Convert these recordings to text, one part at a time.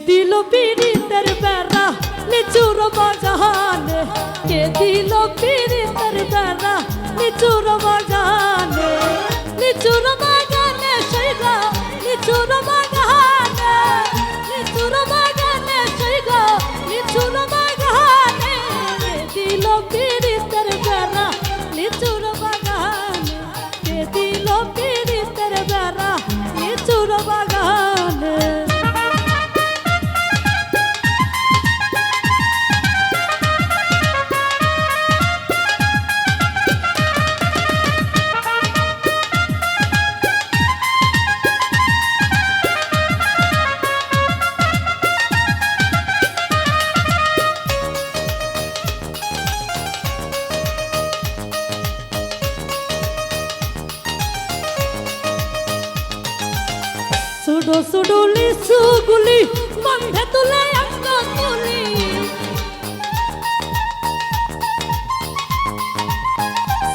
দিল পীড়িতের বেড়া? নিচুর বাগানে কে দিল পীড়িতের বেড়া? নিচুর বাগানে সুডো সুডো লিসু গুলি বন্ধে তুলে অঙ্গ তুলি।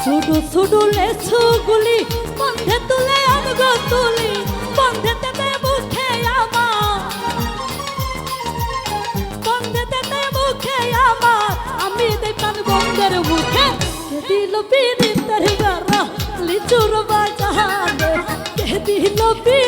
সুডো সুডো লিসু গুলি বন্ধে তুলে অঙ্গ তুলি। বন্ধে তেতে মুখে আমার। বন্ধে তেতে মুখে আমার। আমি দেখান বন্ধের মুখে দিল পীড়িতের বেড়া লিচুর বাগানে কে দিল পীড়িতের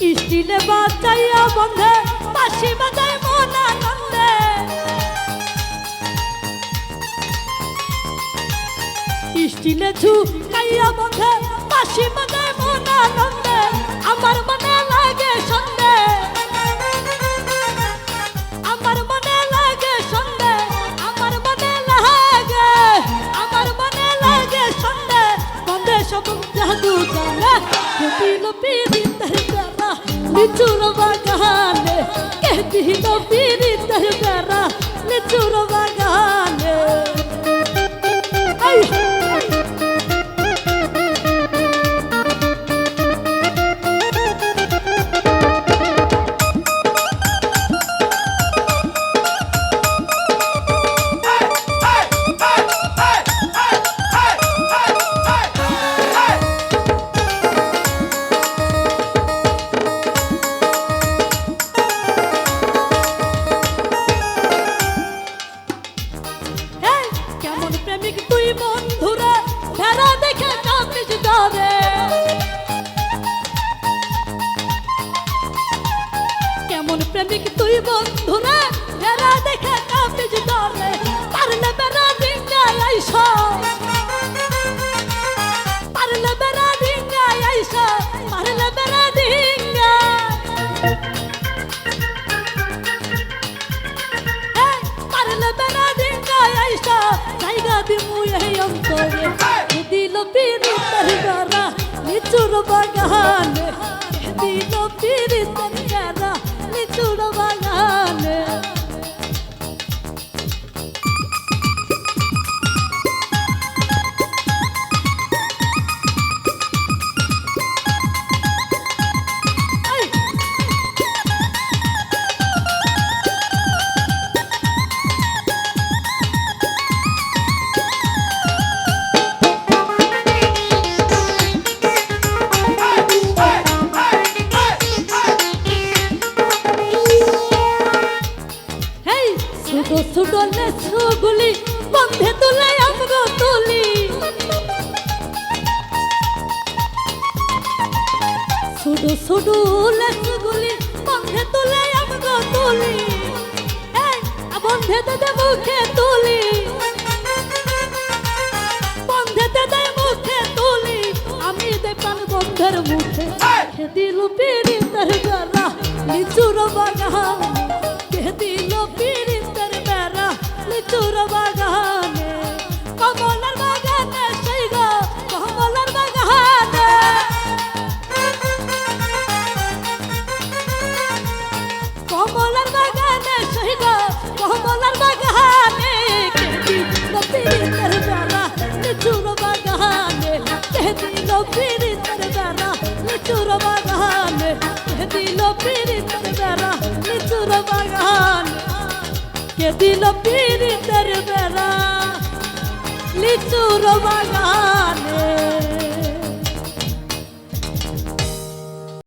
স্টিলে বাঁচাইয়া বন্ধে বাসি বাজায় মন আনন্দে। স্টিলে ঝুঁকাইয়া বন্ধে বাসি বাজায় মন আনন্দে, আমার মনে লাগে সন্ধে। আমার মনে লাগে সন্ধে, আমার মনে লাগে, আমার মনে লাগে সন্ধে। বন্ধে সব জাদু জানে দিল পীড়িতের বেড়া লিচুর বাগানে কে দিল পীড়িতের বেড়া লিচুর বাগানে দিমু এই অন্তরে দিল পীড়িতের বেড়া লিচুর বাগানে। ছোট ছোট গুলি বন্ধে তুলে আমগো তুলি। বন্ধে দে মুখে তুলি। বন্ধে দে মুখে তুলি। আমি দে প্রাণ বন্ধের মুখে। খেতি দিল তার বেড়া লিচুর বাগান फिर सरदारा निचुर बागान। के दिलो फिर सरदारा निचुर बागान। के दिलो फिर सरदारा निचुर बागान।